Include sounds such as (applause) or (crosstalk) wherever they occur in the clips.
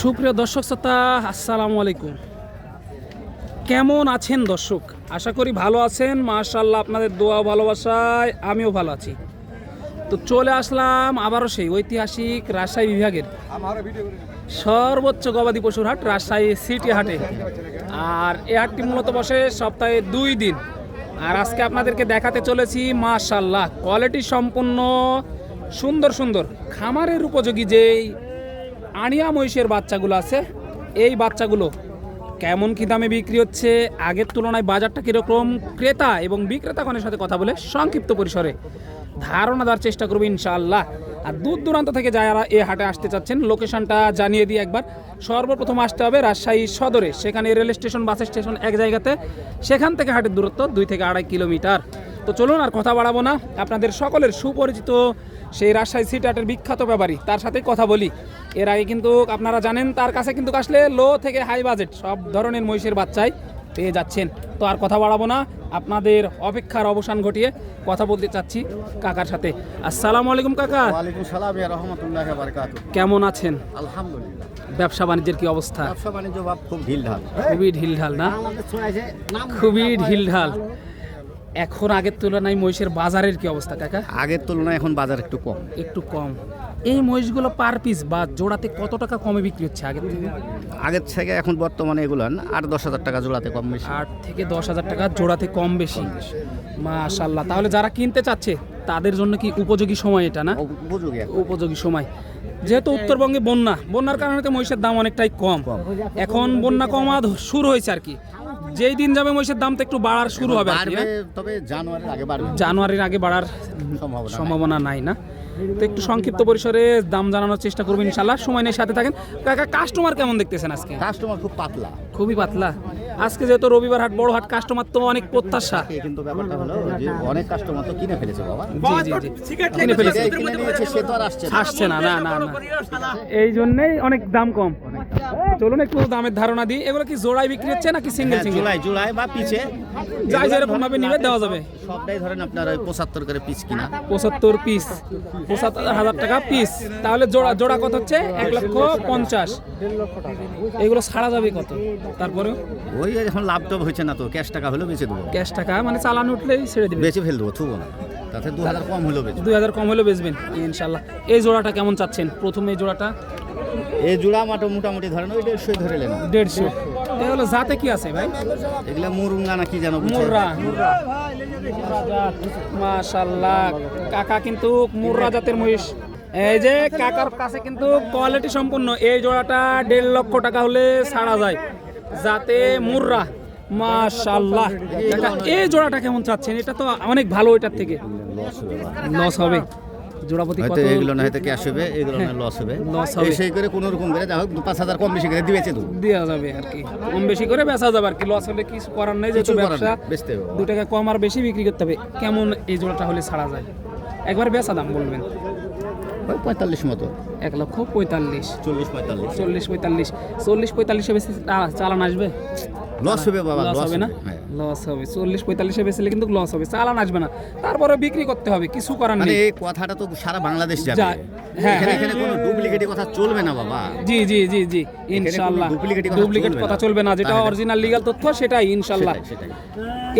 সুপ্রিয় দর্শক শ্রোতা, আসসালামু আলাইকুম। কেমন আছেন দর্শক? আশা করি ভালো আছেন। মাশাল্লাহ আপনাদের দোয়া ভালোবাসায় আমিও ভালো আছি। তো চলে আসলাম আবারও সেই ঐতিহাসিক রাজশাহী বিভাগের সর্বোচ্চ গবাদি পশুর হাট, রাজশাহী সিটি হাটে। আর এই হাটটি মূলত বসে সপ্তাহে দুই দিন। আর আজকে আপনাদেরকে দেখাতে চলেছি মাশাল্লাহ কোয়ালিটি সম্পন্ন সুন্দর সুন্দর, খামারের উপযোগী যেই আনিয়া মহিষের বাচ্চাগুলো আছে। এই বাচ্চাগুলো কেমন কি দামে বিক্রি হচ্ছে? আগের তুলনায় বাজারটা কীরকম? ক্রেতা এবং বিক্রেতাগণের সাথে কথা বলে সংক্ষিপ্ত পরিসরে ধারণা দেওয়ার চেষ্টা করব ইনশাআল্লাহ। আর দূর দূরান্ত থেকে যারা এ হাটে আসতে চাচ্ছেন, লোকেশনটা জানিয়ে দিই একবার। সর্বপ্রথম আসতে হবে রাজশাহী সদরে। সেখানে রেল স্টেশন, বাস স্টেশন এক জায়গাতে। সেখান থেকে হাটের দূরত্ব দুই থেকে আড়াই কিলোমিটার। তো চলুন আর কথা বাড়াবো না। আপনাদের সকলের সুপরিচিত সেই রাজশাহী সিটি হাটের বিখ্যাত ব্যাপারী তার সাথে কথা বলি। এর আগে কিন্তু আপনারা জানেন তার কাছে কিন্তু আসলে লো থেকে হাই বাজেট সব ধরনের মহিষের বাচ্চাই পেয়ে যাচ্ছেন। তো আর কথা বাড়াবো না আপনাদের অপেক্ষার অবসান ঘটিয়ে কথা বলতে চাচ্ছি কাকার সাথে। আসসালামু আলাইকুম কাকা। ওয়ালাইকুম সালাম ইয়া রহমতুল্লাহ বারকাতু কেমন আছেন? আলহামদুলিল্লাহ। ব্যবসা বাণিজ্যের কি অবস্থা? ব্যবসা বাণিজ্য খুব ঢিল ঢাল খুবই ঢিলঢাল না? খুবই ঢিলঢাল। এখন আগের তুলনায় মহিষের বাজারের কি অবস্থা কাকা? আগের তুলনায় এখন বাজার একটু কম। একটু কম। এই মহিষগুলো পার পিস বা জোড়াতে কত টাকা কমে বিক্রি হচ্ছে আগের থেকে? আগের থেকে এখন বর্তমানে এগুলো আট দশ হাজার টাকা জোড়াতে কম বেশি। আট থেকে দশ হাজার টাকা জোড়াতে কম বেশি। মাশাল্লাহ তাহলে যারা কিনতে চাচ্ছে তাদের জন্য কি উপযোগী সময় এটা না? উপযোগী উপযোগী সময়। যেহেতু উত্তরবঙ্গে বন্যা বন্যার কারণে তো মহিষের দাম অনেকটাই কম। এখন বন্যা কমা শুরু হয়েছে আর কি। যেই দিন যাবে মহিষের দাম তো একটু বাড়ার শুরু হবে আর কি, তবে জানুয়ারির আগে বাড়বে। জানুয়ারির আগে বাড়ার সম্ভাবনা নাই। সম্ভাবনা নাই না। তো একটু সংক্ষিপ্ত পরিসরে দাম জানানোর চেষ্টা করবেন ইনশাল্লাহ সময় নিয়ে সাথে থাকেন। কাকা কাস্টমার কেমন দেখতেছেন আজকে? কাস্টমার খুব পাতলা। খুবই পাতলা। আজকে যেহেতু রবিবার হাট বড় হাট কাস্টমার তো অনেক প্রত্যাশা। কিন্তু ব্যাপারটা হলো যে অনেক কাস্টমার তো কিনে ফেলেছে বাবা। জি জি জি। কিনে ফেলেছে। কিনে নিয়েছে সে তো আর আসছে না। আসছে না না না না। এই জন্যই অনেক দাম কম। চলুন একটু দামের ধারণা দিই। এগুলো কি জোড়ায় বিক্রি হচ্ছে নাকি সিঙ্গেল হ্যাঁ, সিঙ্গেল জুলাই জুলাই বা পিছে। যাই যেরকম ভাবে নিবে দেওয়া যাবে। সবটাই ধরেন আপনার ওই পঁচাত্তর করে পিস কিনা। পঁচাত্তর পিস পঁচাত্তর হাজার টাকা পিস তাহলে জোড়া জোড়া কত হচ্ছে? এক লক্ষ পঞ্চাশ। এগুলো ছাড়া যাবে কত? তারপরে ওই এখন লাভ তো হয়েছে না তো ক্যাশ টাকা হলেও বেঁচে দেবো। ক্যাশ টাকা মানে চালান উঠলেই ছেড়ে দিবে। বেঁচে ফেল দেবো থুবো না। তাতে দু হাজার কম হলেও বেঁচে দুই হাজার কম হলে বেচবেন ইনশাল্লাহ এই জোড়াটা কেমন চাচ্ছেন? প্রথমে এই জোড়াটা? এই জোড়া মাটো মোটামুটি ধরেন ওই দেড়শোই ধরে নেন। দেড়শো। এগুলো জাতে কি আছে ভাই? এগুলা মুরুঙ্গা না কি জানো? মুর্রা মাশাল্লাহ কাকা কিন্তু মুর্রা জাতের মহিষ। এই যে কাকার কাছে কিন্তু কোয়ালিটি সম্পূর্ণ। এই জোড়াটা দেড় লক্ষ টাকা হলে ছাড়া যায়। যাতে মুর্রা। মাশাল্লাহ এই জোড়াটা কেমন চাচ্ছেন? এটা তো অনেক ভালো এটার থেকে। লস হবে। জোড়াপতি কত? এগুলো না হয়তো ক্যাশ হবে এগুলো না লস হবে। Loss হবে। (laughs) এই সেই করে কোনো রকম করে যা হোক দু পাঁচ হাজার কম বেশি করে দিয়েছে তো। দেওয়া যাবে আর কি। কম বেশি করে বেচা যাবে আর কি। লস হলে কিছু করার নেই যেহেতু কিছু ব্যবসা। বেচতে হবে। দু টাকা কম আর বেশি বিক্রি করতে হবে। কেমন এই জোড়াটা হলে ছাড়া যায়? একবার বেচা দাম বলবেন। ওই পঁয়তাল্লিশ মতো। এক লক্ষ পঁয়তাল্লিশ। চল্লিশ পঁয়তাল্লিশ। চল্লিশ পঁয়তাল্লিশ। চল্লিশ পঁয়তাল্লিশে বেশি চালান আসবে? লস হবে বাবা লস হবে না? হ্যাঁ। লস হবে। চল্লিশ পঁয়তাল্লিশে বেচলে কিন্তু লস হবে। চালান আসবে না। তারপরে বিক্রি করতে হবে কিছু করার মানে নেই। এই কথাটা তো সারা বাংলাদেশ যাবে হ্যাঁ, এখানে হ্যাঁ। এখানে কোনো ডুপ্লিকেটি কথা চলবে না বাবা। জি জি জি জি। ইনশাল্লাহ কোনো ডুপ্লিকেট কথা চলবে না। যেটা অরিজিনাল লিগাল তথ্য সেটাই সেটাই।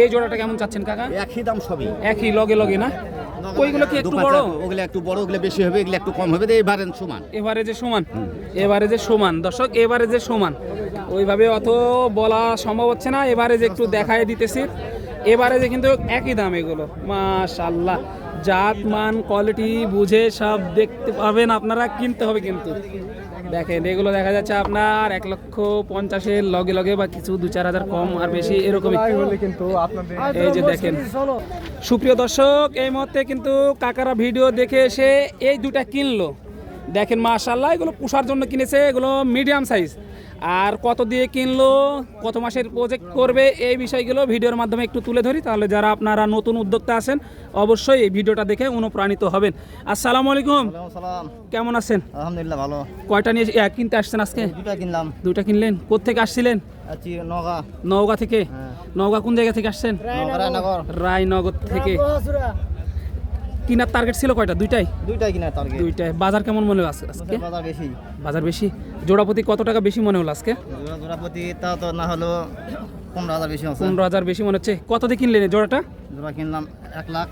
এই জোড়াটা কেমন চাচ্ছেন কাকা? একই দাম সবই। একই লগে লগে না? ওইগুলো কি একটু বড়? ওগুলো একটু বড় ওগুলো বেশি হবে এগুলো একটু কম হবে এবারে সমান। এবারে যে সমান এবারে যে সমান। দর্শক এবারে যে সমান। ওইভাবে অত বলা সম্ভব হচ্ছে না এবারে যে একটু দেখায় দিতেছি। এবারে যে কিন্তু একই দাম এগুলো। মাশাল্লাহ জাত মান কোয়ালিটি বুঝে সব দেখতে পাবেন আপনারা কিনতে হবে কিন্তু। দেখেন এগুলো দেখা যাচ্ছে আপনার এক লক্ষ পঞ্চাশের লগে লগে বা কিছু দু চার হাজার কম আর বেশি এরকমই। এই যে দেখেন সুপ্রিয় দর্শক এই মুহূর্তে কিন্তু কাকারা ভিডিও দেখে এসে এই দুটা কিনলো। দেখেন মাশাল্লাহ এগুলো পুষার জন্য কিনেছে এগুলো মিডিয়াম সাইজ আর কত দিয়ে কিনলো কত মাসের প্রজেক্ট করবে এই বিষয়গুলো ভিডিওর মাধ্যমে একটু তুলে ধরি তাহলে যারা আপনারা নতুন উদ্যোক্তা আছেন অবশ্যই এই ভিডিওটা দেখে অনুপ্রাণিত হবেন। আসসালামু আলাইকুম। কেমন আছেন? আলহামদুলিল্লাহ ভালো। কয়টা নিয়ে কিনতে আসছেন আজকে? দুটা কিনলাম। দুইটা কিনলেন। কোথেকে আসছিলেন? নগা নওগাঁ। থেকে? নওগাঁ কোন জায়গা থেকে আসছেন? রায়নগর। থেকে। কিনার টার্গেট ছিল কয়টা? দুইটাই? দুইটাই কিনার টার্গেট দুইটাই। বাজার কেমন মনে আছে আজকে? বাজার বেশি। বাজার বেশি? জোড়াপতি কত টাকা বেশি মনে হলো আজকে? জোড়া জোড়া প্রতি তাও তো না হলো পনেরো হাজার বেশি আছে পনেরো হাজার বেশি মনে হচ্ছে। কত দিয়ে কিনলেন জোড়াটা? জোড়া কিনলাম এক লাখ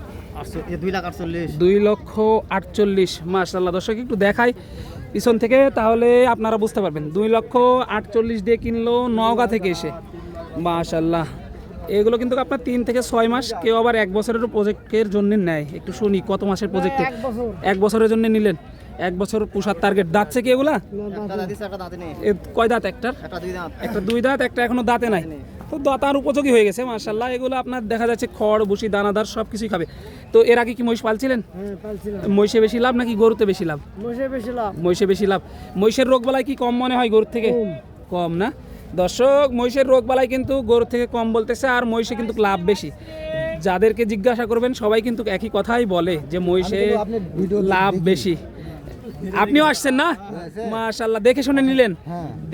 দুই লাখ আটচল্লিশ। দুই লক্ষ আটচল্লিশ মাশাল্লাহ দর্শক একটু দেখাই পিছন থেকে তাহলে আপনারা বুঝতে পারবেন। দুই লক্ষ আটচল্লিশ দিয়ে কিনলো নওগাঁ থেকে এসে। মাশাল্লাহ এগুলো কিন্তু আপনার তিন থেকে ছয় মাস কেউ আবার এক বছরের প্রজেক্টের জন্য নেয়। একটু শুনি কত মাসের প্রজেক্টে এক বছরের জন্য নিলেন? এক বছর পুষার টার্গেট দাঁতছে কি এগুলা? কয় দাঁত একটার একটা দুই দাঁত। একটা দুই দাঁত একটা এখনও দাঁতে নাই। তো দাঁতার উপযোগী হয়ে গেছে মার্শাল্লাহ এগুলো আপনার দেখা যাচ্ছে খড় ভুসি দানাদার সব কিছুই খাবে। তো এর আগে কি মহিষ পালছিলেন? মহিষে বেশি লাভ নাকি গরুতে বেশি লাভ? মহিষে বেশি লাভ। মহিষের রোগ বালাই কি কম মনে হয় গরুর থেকে? কম। না? দর্শক মহিষের রোগ বালাই কিন্তু গরুর থেকে কম বলতেছে আর মহিষে কিন্তু লাভ বেশি। যাদেরকে জিজ্ঞাসা করবেন সবাই কিন্তু একই কথাই বলে যে মহিষে লাভ বেশি। আপনিও আসছেন না? মাশাল্লাহ দেখে শুনে নিলেন।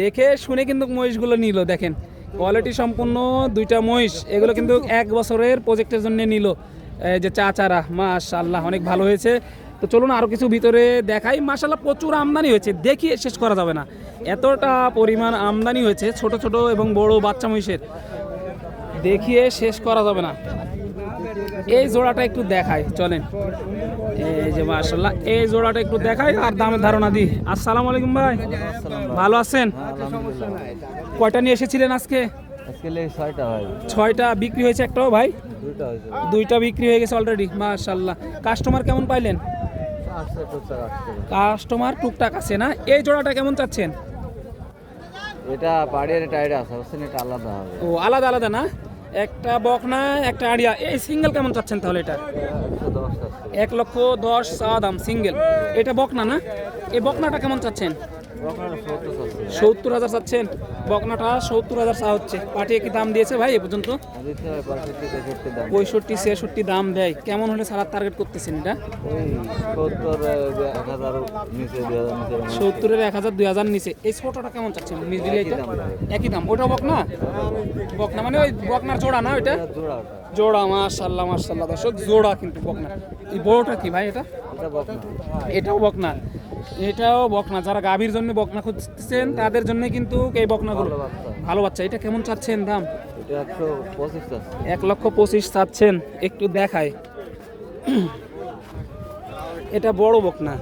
দেখে শুনে কিন্তু মহিষগুলো নিল দেখেন। কোয়ালিটি সম্পূর্ণ দুইটা মহিষ এগুলো কিন্তু এক বছরের প্রজেক্টের জন্য নিল। এই যে চাচারা মাশাল্লাহ অনেক ভালো হয়েছে। তো চলুন আরও কিছু ভিতরে দেখাই। মাশাল্লাহ প্রচুর আমদানি হয়েছে দেখিয়ে শেষ করা যাবে না। এতটা পরিমাণ আমদানি হয়েছে ছোট ছোট এবং বড় বাচ্চা মহিষের। দেখিয়ে শেষ করা যাবে না। এই জোড়াটা একটু দেখাই চলেন। এই যে মাশাল্লাহ এই জোড়াটা একটু দেখাই আর দামের ধারণা দিই। আসসালামু আলাইকুম ভাই। ভালো আছেন? কয়টা নিয়ে এসেছিলেন আজকে? ছয়টা বিক্রি হয়েছে একটাও ভাই? দুইটা বিক্রি হয়ে গেছে অলরেডি মাশাল্লাহ কাস্টমার কেমন পাইলেন? কাস্টমার টুকটাক আছে না? এই জোড়াটা কেমন চাচ্ছেন? এটা পাড়িয়ার টাইড আছে এটা আলাদা হবে। ও আলাদা আলাদা না? একটা বকনা একটা আড়িয়া। এই সিঙ্গেল কেমন চাচ্ছেন তাহলে এটা? এক লক্ষ দশ চা দাম সিঙ্গেল এটা বকনা না এই বকনাটা কেমন চাচ্ছেন? সত্তর হাজার চাচ্ছেন। বকনাটা সত্তর হাজার চা হচ্ছে। পাঠিয়ে কি দাম দিয়েছে ভাই এ পর্যন্ত? পঁয়ষট্টি, ছেষট্টি দাম দেয়। কেমন হলে সারার টার্গেট করতেছেন এটা? সত্তরের এক হাজার, দুই হাজার নিচে। এই ছোটটা কেমন চাচ্ছেন? একই দাম। ওটাও বকনা? বকনা মানে ওই বকনার জোড়া না ওইটা? জোড়া ওটা মাশাল্লাহ মাশাল্লাহ। দর্শক, জোড়া কিন্তু বকনা। এই বড়টা কি ভাই এটা? এটাও বকনা। এটাও বকনা। যারা গাভীর জন্য বকনা খুঁজছেন তাদের জন্য কিন্তু এই বকনাগুলো। ভালো বাচ্চা। ভালো বাচ্চা। এটা কেমন চাচ্ছেন দাম? এক লক্ষ পঁচিশ চাচ্ছেন। একটু দেখায় এটা বড় বকনা।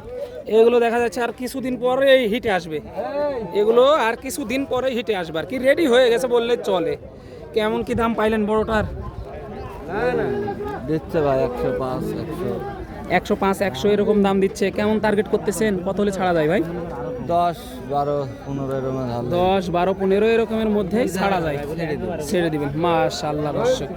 এগুলো দেখা যাচ্ছে আর কিছুদিন পরে এই হিটে আসবে। এগুলো আর কিছুদিন পরে হিটে আসবে। আর কি রেডি হয়ে গেছে বললে চলে। কেমন কি দাম পাইলেন বড়টার? দিচ্ছে ভাই একশো পাঁচ একশো। একশো পাঁচ একশো এরকম দাম দিচ্ছে। কেমন টার্গেট করতেছেন? কত হলে ছাড়া যায় ভাই? দশ বারো পনেরো এরকম দশ বারো পনেরো এরকমের মধ্যে ছাড়া যায়। ছেড়ে দিবেন। মাশাল্লাহ দর্শক।